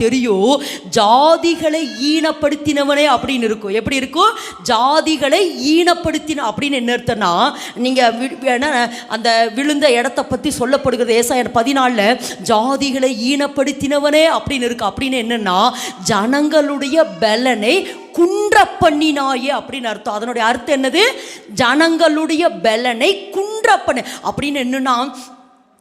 தெரியும். ஜாதிகளை ஈனப்படுத்தினவனே அப்படின்னு இருக்கும். எப்படி இருக்கும்? ஜாதிகளை ஈனப்படுத்தின அப்படின்னு என்ன அர்த்தம்னா நீங்கள் வி- அந்த விழுந்த இடத்த பற்றி சொல்லப்படுகிறது. ஏசாயர் பதினாலில் ஜாதிகளை ஈனப்படுத்தினவனே அப்படின்னு இருக்கு. அப்படின்னு என்னென்னா ஜனங்களுடைய பலனை குன்ற பண்ணினாயே அப்படின்னு அர்த்தம். அதனுடைய அர்த்தம் என்னது? ஜனங்களுடைய பலனை குன்ற பண்ண அப்படின்னு என்னன்னா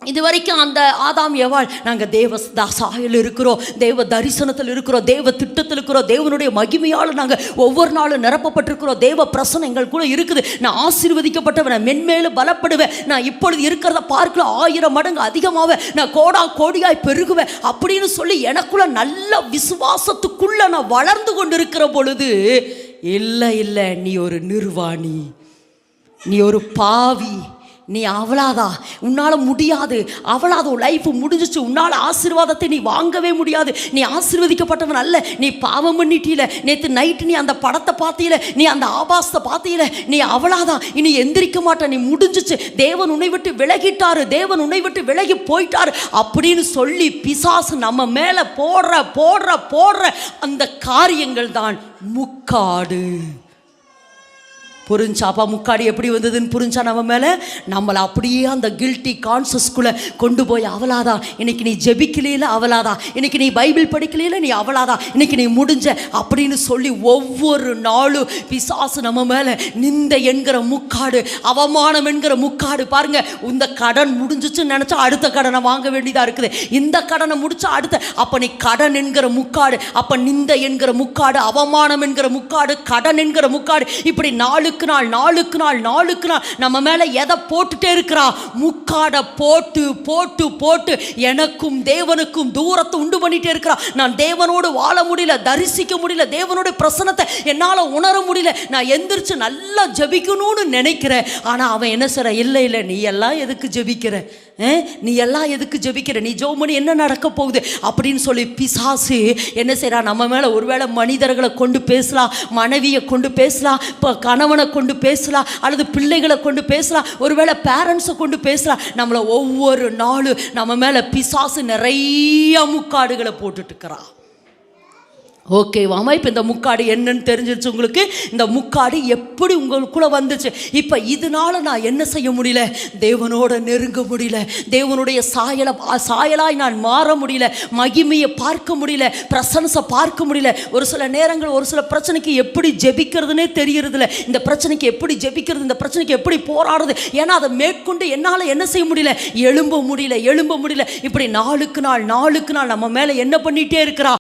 இது வரைக்கும் அந்த ஆதாம் எவாள் நாங்கள் தேவ தாசாயில் சாயல் இருக்கிறோம் தேவ தரிசனத்தில் இருக்கிறோம் தேவ திட்டத்தில் இருக்கிறோம் தேவனுடைய மகிமையால் நாங்கள் ஒவ்வொரு நாளும் நிரப்பப்பட்டிருக்கிறோம் தேவ பிரசனம் எங்களுக்குள்ள இருக்குது. நான் ஆசீர்வதிக்கப்பட்டவன் நான் மென்மேலும் பலப்படுவேன். நான் இப்பொழுது இருக்கிறத பார்க்கல ஆயிரம் மடங்கு அதிகமாவேன் நான் கோடா கோடியாய் பெருகுவேன் அப்படின்னு சொல்லி எனக்குள்ள நல்ல விசுவாசத்துக்குள்ள நான் வளர்ந்து கொண்டிருக்கிற பொழுது இல்லை இல்லை நீ ஒரு நிர்வாணி நீ ஒரு பாவி நீ அவளாதா? உன்னால் முடியாது. அவளாத உன் லைஃப் முடிஞ்சிச்சு. உன்னால் ஆசீர்வாதத்தை நீ வாங்கவே முடியாது. நீ ஆசீர்வதிக்கப்பட்டவன் அல்ல. நீ பாவம் பண்ணிட்டீல. நேற்று நைட்டு நீ அந்த படத்தை பார்த்தியில நீ அந்த ஆபாசத்தை பார்த்தியில நீ அவளாதான் இனி எந்திரிக்க மாட்ட நீ முடிஞ்சிச்சு. தேவன் உன்னை விட்டு விலகிட்டாரு. தேவன் உன்னை விட்டு விலகி போயிட்டாரு. அப்படின்னு சொல்லி பிசாசு நம்ம மேலே போடுற போடுற போடுற அந்த காரியங்கள் தான் முக்காடு. புரிஞ்சாப்பா முக்காடி எப்படி வந்ததுன்னு புரிஞ்சா நம்ம மேலே? நம்மளை அப்படியே அந்த கில்ட்டி கான்சஸ்குள்ளே கொண்டு போய் அவளாதா? இன்னைக்கு நீ ஜெபிக்கலையில அவளாதா? இன்னைக்கு நீ பைபிள் படிக்கலையில நீ அவளாதா? இன்னைக்கு நீ முடிஞ்ச அப்படின்னு சொல்லி ஒவ்வொரு நாளும் பிசாசு நம்ம மேலே நிந்த என்கிற முக்காடு அவமானம் என்கிற முக்காடு பாருங்க. இந்த கடன் முடிஞ்சிச்சுன்னு நினச்சா அடுத்த கடனை வாங்க வேண்டியதாக இருக்குது. இந்த கடனை முடிச்சா அடுத்த அப்போ நீ கடன் என்கிற முக்காடு அப்போ நிந்த என்கிற முக்காடு அவமானம் என்கிற முக்காடு கடன் என்கிற முக்காடு இப்படி நாலு நாளுக்கு நாள் நாளுக்கு நாள் நாளுக்கு நாள் நம்ம மேலே எதை போட்டுட்டே இருக்கிறா? முக்காடை போட்டு போட்டு போட்டு எனக்கும் தேவனுக்கும் தூரத்தை உண்டு பண்ணிகிட்டே இருக்கிறா. நான் தேவனோடு வாழ முடியல தரிசிக்க முடியல தேவனோட பிரசனத்தை என்னால் உணர முடியல. நான் எந்திரிச்சு நல்லா ஜெபிக்கணும்னு நினைக்கிறேன். ஆனால் அவன் என்ன செய்ற இல்லை இல்லை நீ எல்லாம் எதுக்கு ஜெபிக்கிற? ஆ? நீ எல்லாம் எதுக்கு ஜெபிக்கிற? நீ ஜோமணி என்ன நடக்க போகுது? அப்படின்னு சொல்லி பிசாசு என்ன செய்கிறான் நம்ம மேலே ஒருவேளை மனிதர்களை கொண்டு பேசலாம் மனைவியை கொண்டு பேசலாம் இப்போ கணவனை கொண்டு பேசலாம் அல்லது பிள்ளைகளை கொண்டு பேசலாம் ஒருவேளை பேரண்ட்ஸை கொண்டு பேசலாம். நம்மளை ஒவ்வொரு நாளும் நம்ம மேலே பிசாசு நிறைய முக்காடுகளை போட்டுட்டு இருக்கிறான். ஓகேவாமா இப்போ இந்த முக்காடு என்னன்னு தெரிஞ்சிருச்சு உங்களுக்கு? இந்த முக்காடு எப்படி உங்களுக்குள்ளே வந்துச்சு? இப்போ இதனால நான் என்ன செய்ய முடியல? தேவனோட நெருங்க முடியல. தேவனுடைய சாயலை சாயலாய் நான் மாற முடியல. மகிமையை பார்க்க முடியல. பிரசன்ஸை பார்க்க முடியல. ஒரு சில நேரங்கள் ஒரு சில பிரச்சனைக்கு எப்படி ஜெபிக்கிறதுனே தெரியறதில்ல. இந்த பிரச்சனைக்கு எப்படி ஜெபிக்கிறது? இந்த பிரச்சனைக்கு எப்படி போராடுறது? ஏன்னா அதை மேற்கொண்டு என்னால் என்ன செய்ய முடியல? எழும்ப முடியல எழும்ப முடியல. இப்படி நாளுக்கு நாள் நாளுக்கு நாள் நம்ம மேலே என்ன பண்ணிகிட்டே இருக்கிறா?